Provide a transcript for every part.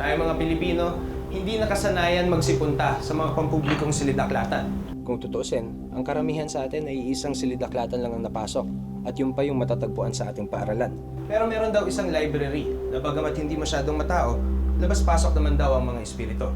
Tayo mga Pilipino, hindi nakasanayan magsipunta sa mga pampublikong silidaklatan. Kung tutuusin, ang karamihan sa atin ay isang silidaklatan lang ang napasok at yun pa yung matatagpuan sa ating paaralan. Pero meron daw isang library na bagamat hindi masyadong matao, labas-pasok naman daw ang mga espiritu.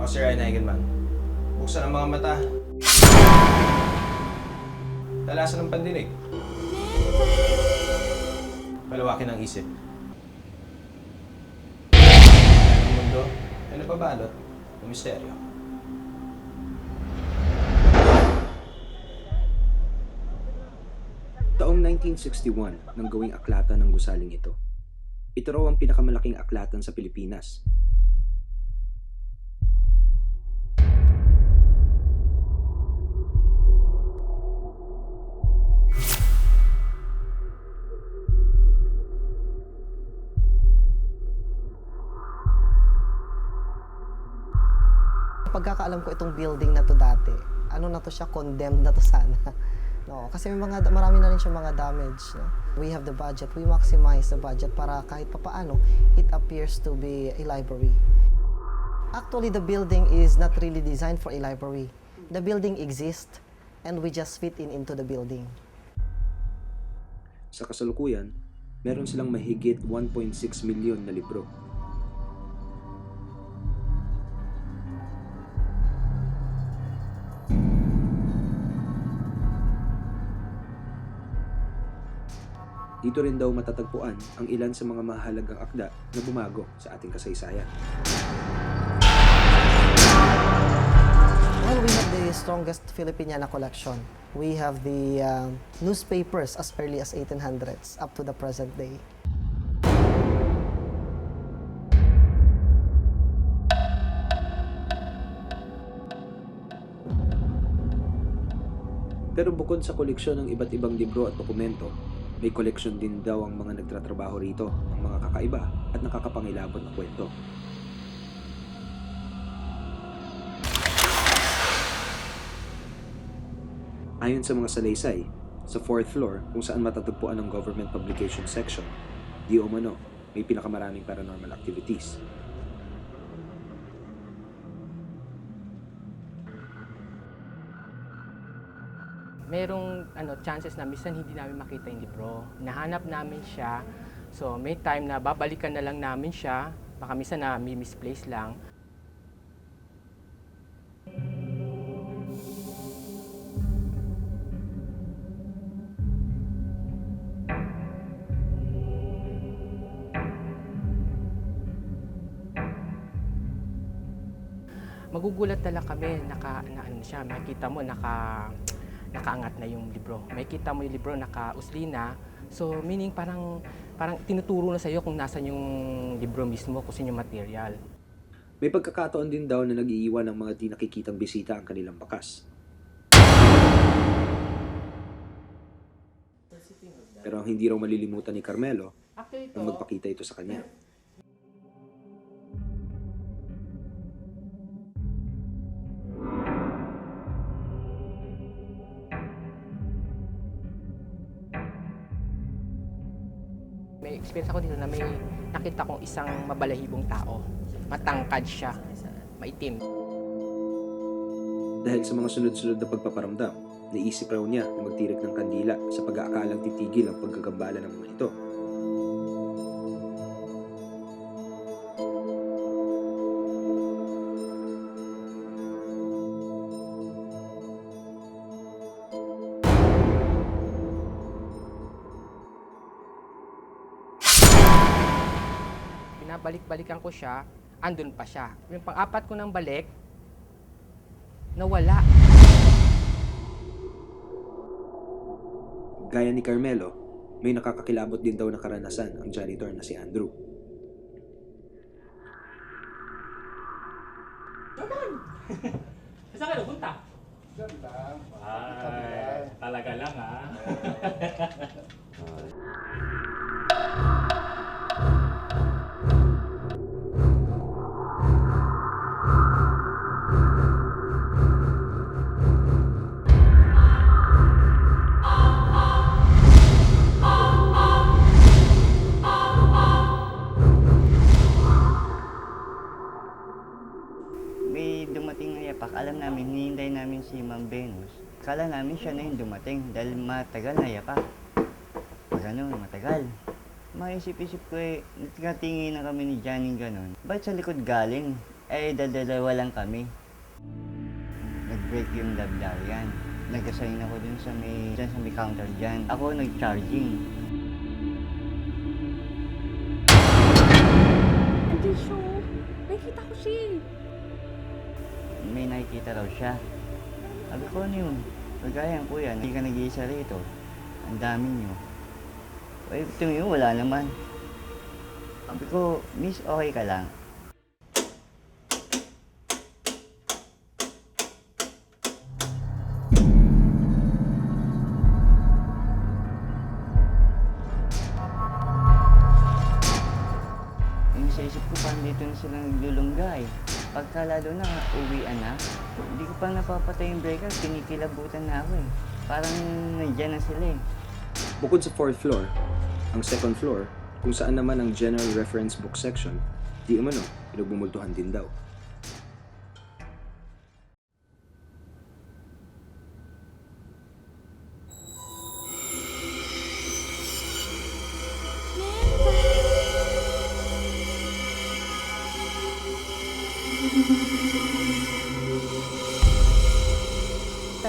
O Sir Ryan Eigenman, buksan ang mga mata. Talasan ng pandinig. Palawakin ang isip. Mundo ay napabalot ng misteryo. Taong 1961 nang gawing aklatan ng gusaling ito. Ito raw ang pinakamalaking aklatan sa Pilipinas. Pagkakaalam ko itong building na to dati, ano na to siya, condemned na to sana. No, kasi may mga marami na rin siya mga damage, no. We have the budget, we maximize the budget para kahit papaano it appears to be a library. Actually, the building is not really designed for a library. The building exists and we just fit in into the building. Sa kasalukuyan, meron silang mahigit 1.6 milyon na libro. Dito rin daw matatagpuan ang ilan sa mga mahalagang akda na bumago sa ating kasaysayan. Well, we have the strongest Filipiniana collection. We have the um, newspapers as early as 1800s up to the present day. Pero bukod sa koleksyon ng iba't ibang libro at dokumento, may koleksyon din daw ang mga nagtatrabaho rito ng mga kakaiba at nakakapangilabot na kwento. Ayon sa mga salaysay, sa fourth floor kung saan matatagpuan ang government publication section, di umano may pinakamaraming paranormal activities. Merong ano chances na minsan hindi namin makita yung libro. Nahanap namin siya. So may time na babalikan na lang namin siya. Baka minsan na may misplace lang. Magugulat talaga kami, naka, na, ano siya, makita mo, naka, nakaangat na yung libro. May kita mo yung libro, naka-usli na. So, meaning parang, parang tinuturo na sa'yo kung nasan yung libro mismo, kung saan yung material. May pagkakataon din daw na nag-iiwan ng mga di nakikitang bisita ang kanilang bakas. Pero ang hindi raw malilimutan ni Carmelo nang magpakita ito sa kanya. May experience ako dito na may nakita kong isang mabalahibong tao. Matangkad siya, maitim. Dahil sa mga sunod-sunod na pagpaparamdam, naisip raw niya na magtirik ng kandila sa pag-aakalang titigil ang pagkagambala ng mga ito. Pinabalik-balikan ko siya, andun pa siya. Yung pang-apat ko ng balik, nawala. Gaya ni Carmelo, may nakakakilabot din daw na karanasan ang janitor na si Andrew. Saan kayo punta? Ay, talaga lang ah. Kala namin siya na yung dumating dahil matagal na yapa. Ganun, matagal. Maisip-isip ko eh, nagkatingin na kami ni Johnny ganun. Ba't sa likod galing? Eh, dadalawa lang kami. Nag-break yung labdarian. Nag-assign ako dun sa may, dyan sa may counter dyan. Ako nag-charging. Oh. Nakikita ko siya eh. May nakikita raw siya. Sabi ko, ano yun? Kagaya kuya, hindi ka nag-iisa rito. Ang dami niyo. Ay, tingin mo, wala naman. Sabi ko, miss, okay ka lang. Pagka lalo na uwian na, hindi ko pa napapatay yung breaker, kinikilabutan na ako eh. Parang nandiyan na sila eh. Bukod sa fourth floor, ang second floor, kung saan naman ang general reference book section, di umano, pinagbumultuhan din daw.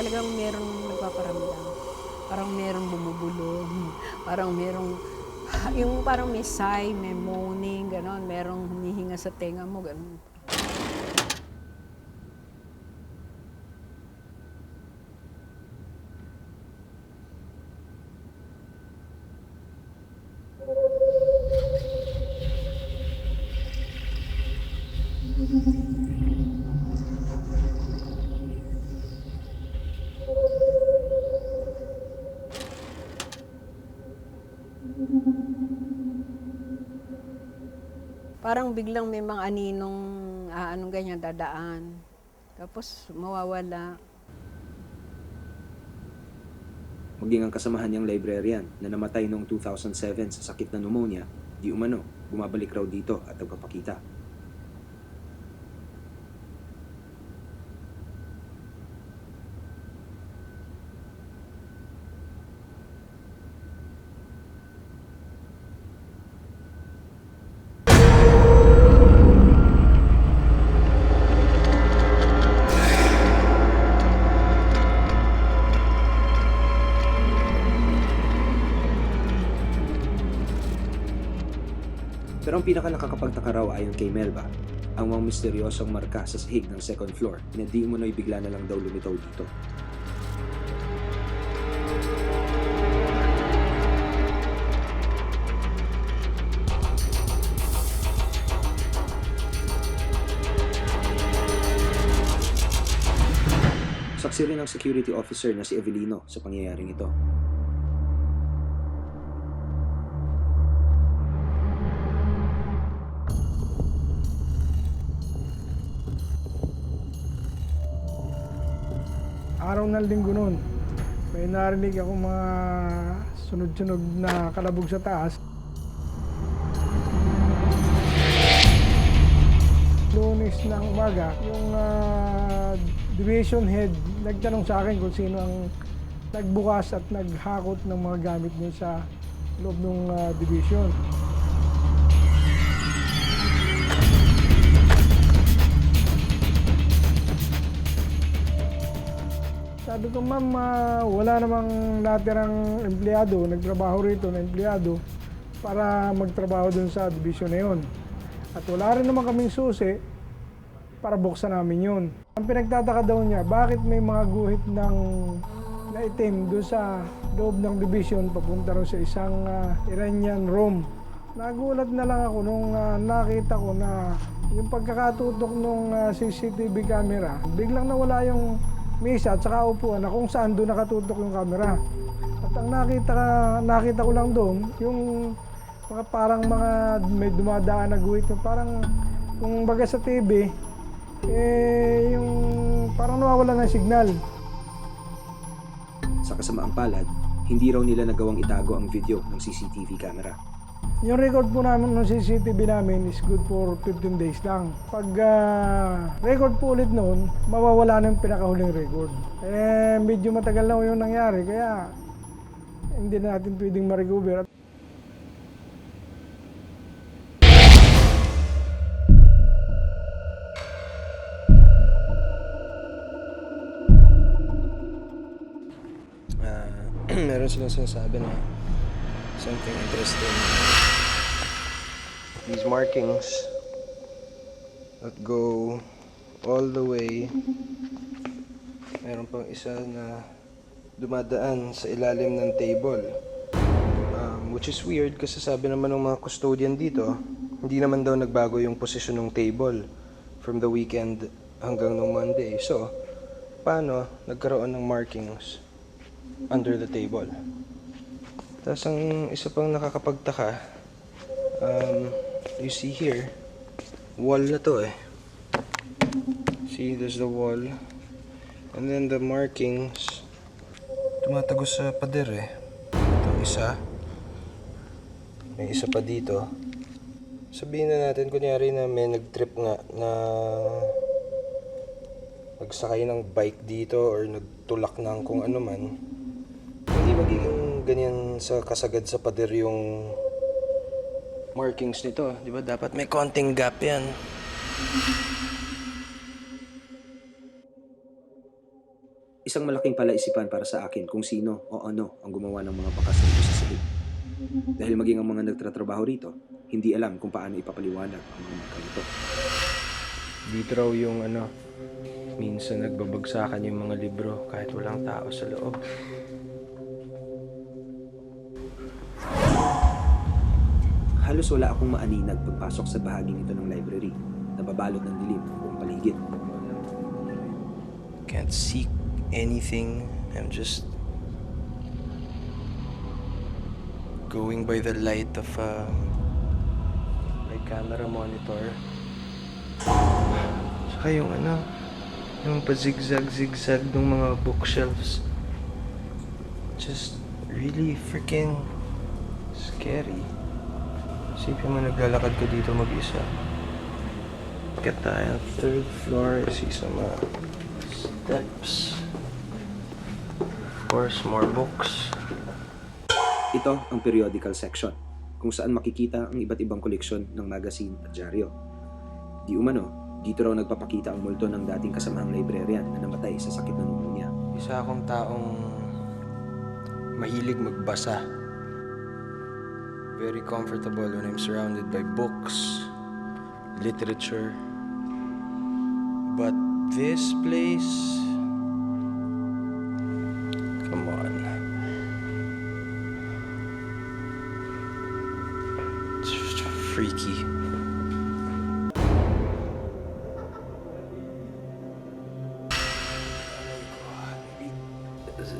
Talagang merong nagpaparamdam. Parang merong bumubulong. Parang merong, yung parang may sigh, may moaning, gano'n. Merong hinihinga sa tenga mo, gano'n. Parang biglang may mga aninong, ah, anong ganyan, dadaan. Tapos mawawala. Maging ang kasamahan niyang librarian na namatay noong 2007 sa sakit na pneumonia, di umano, bumabalik raw dito at nagpapakita. Pinaka nakakapagtaka raw ayon kay Melba, ang mga misteryosong marka sa sahig ng second floor na di umano'y bigla na lang daw lumitaw dito. Saksi rin ang security officer na si Evelino sa pangyayaring ito. Araw ng linggo noon, may narinig ako mga sunod-sunod na kalabog sa taas. Lunes ng umaga, yung ah, division head nagtanong sa akin kung sino ang nagbukas at naghakot ng mga gamit niya sa loob ng ah, division. Sabi ko, ma'am, ah, wala namang natirang empleyado, nagtrabaho rito na empleyado para magtrabaho dun sa division na yun. At wala rin naman kaming susi para buksan namin yun. Ang pinagtataka daw niya, bakit may mga guhit ng na itim doon sa loob ng division papunta rin sa isang ah, Iranian room. Nagulat na lang ako nung ah, nakita ko na yung pagkakatutok ng CCTV camera, biglang nawala yung mesa at saka upuan na kung saan doon nakatutok yung camera. At ang nakita, nakita ko lang doon, yung mga parang mga may dumadaan na guhit, parang kung baga sa TV, eh, yung parang nawawala ng signal. Sa kasamaang palad, hindi raw nila nagawang itago ang video ng CCTV camera. Yung record po namin ng CCTV namin is good for 15 days lang. Pag ah, record po ulit noon, mawawala na yung pinakahuling record. Eh, medyo matagal na yung nangyari, kaya hindi na natin pwedeng ma-recover. Ah, meron silang sinasabi na something interesting. These markings that go all the way. Meron pang isa na dumadaan sa ilalim ng table. Um, which is weird kasi sabi naman ng mga custodian dito, hindi naman daw nagbago yung posisyon ng table from the weekend hanggang nung Monday. So, paano nagkaroon ng markings under the table. Tapos ang isa pang nakakapagtaka, um, you see here, wall na to eh. See, there's the wall. And then the markings, tumatagos sa pader eh. Ito isa. May isa pa dito. Sabihin na natin, kunyari na may nag-trip nga na nagsakay ng bike dito or nagtulak ng kung ano man, hindi magiging ganyan sa kasagad sa pader yung markings nito. Di ba? Dapat may konting gap yan. Isang malaking palaisipan para sa akin kung sino o ano ang gumawa ng mga bakas nito sa silid. Dahil maging ang mga nagtatrabaho rito, hindi alam kung paano ipapaliwanag ang mga marka nito. Dito raw yung ano, minsan nagbabagsakan yung mga libro kahit walang tao sa loob. Halos wala akong maaninag pagpasok sa bahaging ito ng library na babalot ng dilim buong paligid. Can't see anything. I'm just going by the light of uh, my camera monitor. Saka yung ano, yung pa-zigzag-zigzag ng mga bookshelves. Just really freaking scary. Isipin mo naglalakad ko dito mag-isa. Get tayo, third floor, I see some uh, steps. Of course, more books. Ito ang periodical section, kung saan makikita ang iba't ibang koleksyon ng magazine at dyaryo. Di umano, dito raw nagpapakita ang multo ng dating kasamahang librarian na namatay sa sakit ng pneumonia. Isa akong taong mahilig magbasa. Very comfortable when I'm surrounded by books, literature. But this place... Come on. It's freaky.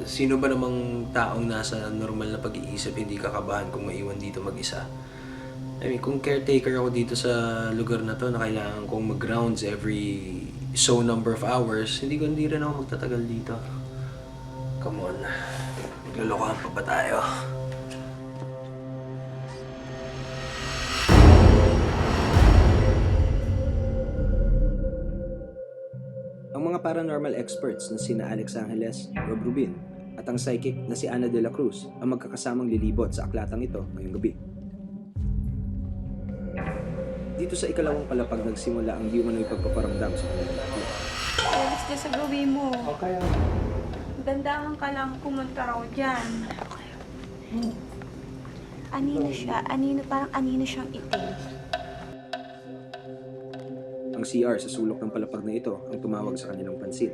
Sino ba namang taong nasa normal na pag-iisip hindi kakabahan kung maiwan dito mag-isa? I mean, kung caretaker ako dito sa lugar na to na kailangan kong mag-rounds every so number of hours, hindi ko hindi rin ako magtatagal dito. Come on. Naglolokohan pa ba tayo? Ang mga paranormal experts na sina Alex Angeles, Rob Rubin, at ang psychic na si Ana de la Cruz ang magkakasamang lilibot sa aklatang ito ngayong gabi. Dito sa ikalawang palapag nagsimula ang di umano'y pagpaparamdam sa kanilang lahat. Alis ka sa gawin mo. Okay. Dandahan ka lang pumunta raw dyan. Anino siya? Anino, parang anino siyang itim. Ang CR sa sulok ng palapag na ito ang tumawag sa kanilang pansin.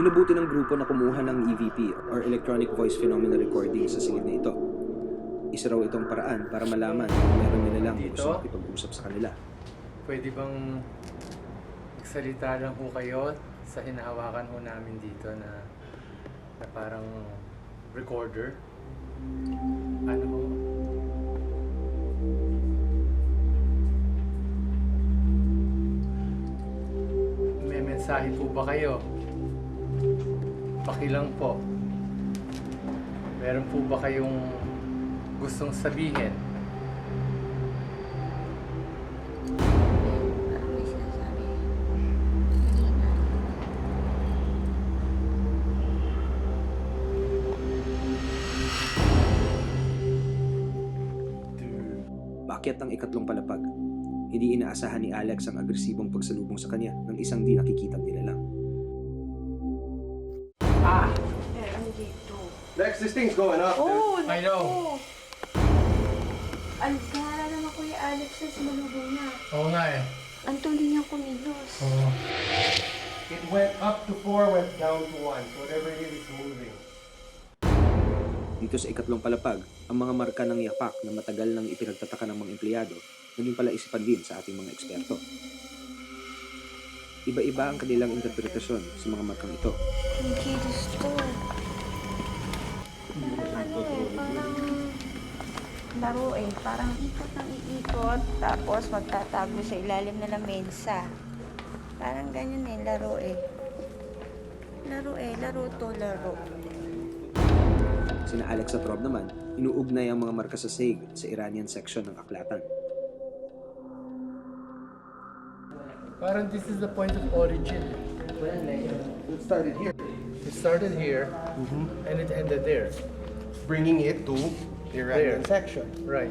Minubuti ng grupo na kumuha ng EVP or Electronic Voice Phenomena Recording sa silid na ito. Isa raw itong paraan para malaman kung meron nila lang Dito? gusto makipag-usap sa kanila. Pwede bang magsalita lang po kayo sa hinahawakan ho namin dito na, na parang recorder? ano may mensahe po ba kayo? Pakilang po. Meron po ba kayong gustong sabihin? Bakit ang ikatlong palapag? Hindi inaasahan ni Alex ang agresibong pagsalubong sa kanya ng isang di nakikitang nilalang. Eh, andito. Lex, this thing's going up. Oh, I know. Ang gara naman Kuya Alex sa sumalubong na. Oo nga eh. Ang tuloy niyang kumilos. Oo. It went up to four, went down to one. So whatever it is, it's moving. Dito sa ikatlong palapag, ang mga marka ng yapak na matagal nang ipinagtataka ng mga empleyado, naging pala isipan din sa ating mga eksperto. Iba-iba ang kanilang interpretasyon sa mga markang ito. Ang kilos to. Parang ano eh, parang laro eh. Parang ikot ng iikot, tapos magtatago sa ilalim na lamesa. Parang ganyan eh, laro eh. Laro eh, laro to, laro. Sina Alex at Rob naman, inuugnay ang mga marka sa sahig sa Iranian section ng aklatan. Parang this is the point of origin. It started here, It started here and it ended there. bringing it to the Iranian There. section. Right.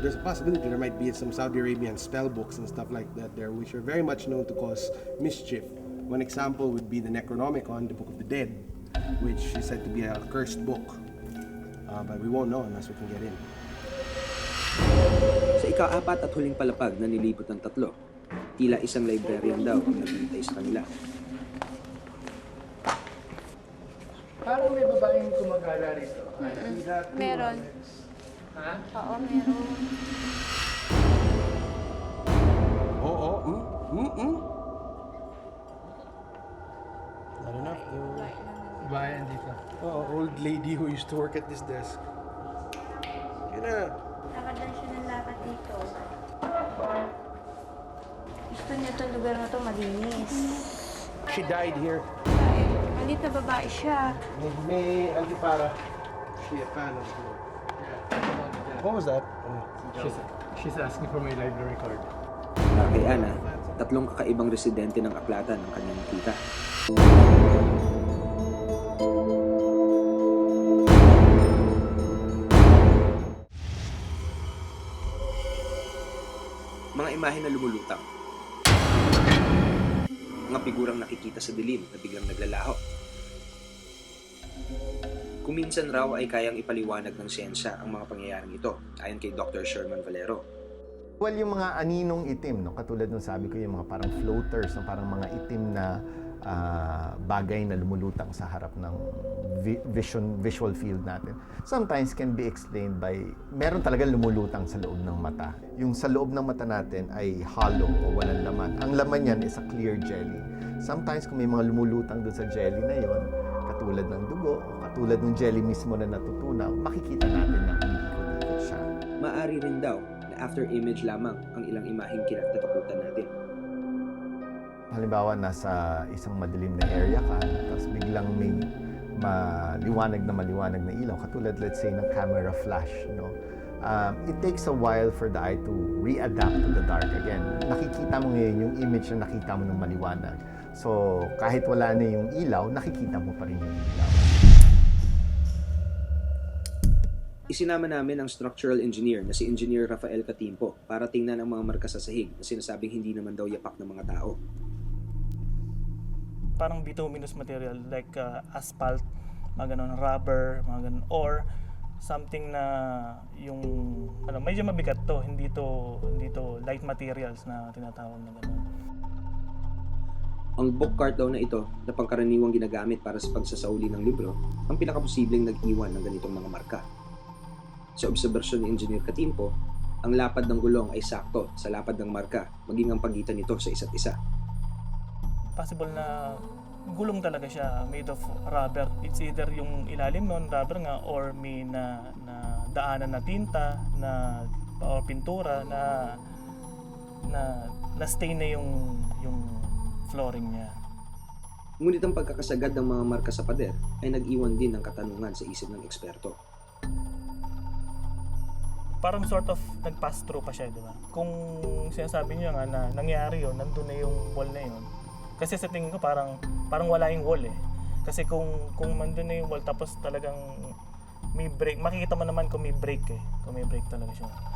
There's a possibility there might be some Saudi Arabian spell books and stuff like that there, which are very much known to cause mischief. One example would be the Necronomicon, the Book of the Dead, which is said to be a cursed book. Uh, but we won't know unless we can get in. Sa ika-apat at huling palapag na nilibot ng tatlo, tila isang librarian daw ang naghihintay sa kanila. Parang may babaeng gumagala rito. Meron. Ha? Oo, meron. Oh, oh, mm, mm, mm. Not enough. Bayan dito. Oh, old lady who used to work at this desk. Yun na. Lakad lang siya ng lakad dito. Gusto niya itong lugar na to malinis. She died here. Malit na babae siya. May, may antipara. She a fan of it. What was that? She's, she's asking for my library card. Kay Ana, tatlong kakaibang residente ng aklatan ang kanyang nakita. Mga imahe na lumulutang. Mga figurang nakikita sa dilim na biglang naglalaho. Kuminsan raw ay kayang ipaliwanag ng siyensya ang mga pangyayaring ito, ayon kay Dr. Sherman Valero. Well, yung mga aninong itim, no? katulad ng sabi ko, yung mga parang floaters, no? parang mga itim na ah, bagay na lumulutang sa harap ng vi- vision, visual field natin. Sometimes can be explained by, meron talaga lumulutang sa loob ng mata. Yung sa loob ng mata natin ay hollow o walang laman. Ang laman yan is a clear jelly. Sometimes kung may mga lumulutang doon sa jelly na yon, katulad ng dugo, o katulad ng jelly mismo na natutunaw, makikita natin na umiikot-ikot siya. Maari rin daw na after image lamang ang ilang imaheng kinatatakutan natin. Halimbawa, nasa isang madilim na area ka, tapos biglang may maliwanag na maliwanag na ilaw, katulad let's say ng camera flash, no? Um, it takes a while for the eye to readapt to the dark again. Nakikita mo ngayon yung image na nakita mo ng maliwanag. So, kahit wala na yung ilaw, nakikita mo pa rin yung ilaw. Isinama namin ang structural engineer na si Engineer Rafael Catimpo para tingnan ang mga marka sa sahig na sinasabing hindi naman daw yapak ng mga tao. Parang bituminous material like uh, asphalt, mga ganun, rubber, mga ganun, or something na yung ano medyo mabigat to hindi to hindi to light materials na tinatawag na ganun. Ang book cart daw na ito na pangkaraniwang ginagamit para sa pagsasauli ng libro ang pinakaposibleng nag-iwan ng ganitong mga marka. Sa obserbasyon ni Engineer Catimpo, ang lapad ng gulong ay sakto sa lapad ng marka maging ang pagitan nito sa isa't isa. Possible na gulong talaga siya made of rubber. It's either yung ilalim nun rubber nga or may na, na daanan na tinta na or pintura na na na stain na yung yung flooring niya. Ngunit ang pagkakasagad ng mga marka sa pader ay nag-iwan din ng katanungan sa isip ng eksperto. Parang sort of nag-pass through pa siya, di ba? Kung sinasabi niyo nga na nangyari yun, nandun na yung wall na yun. Kasi sa tingin ko parang parang wala yung wall eh. Kasi kung kung nandun na yung wall tapos talagang may break, makikita mo naman kung may break eh. Kung may break talaga siya.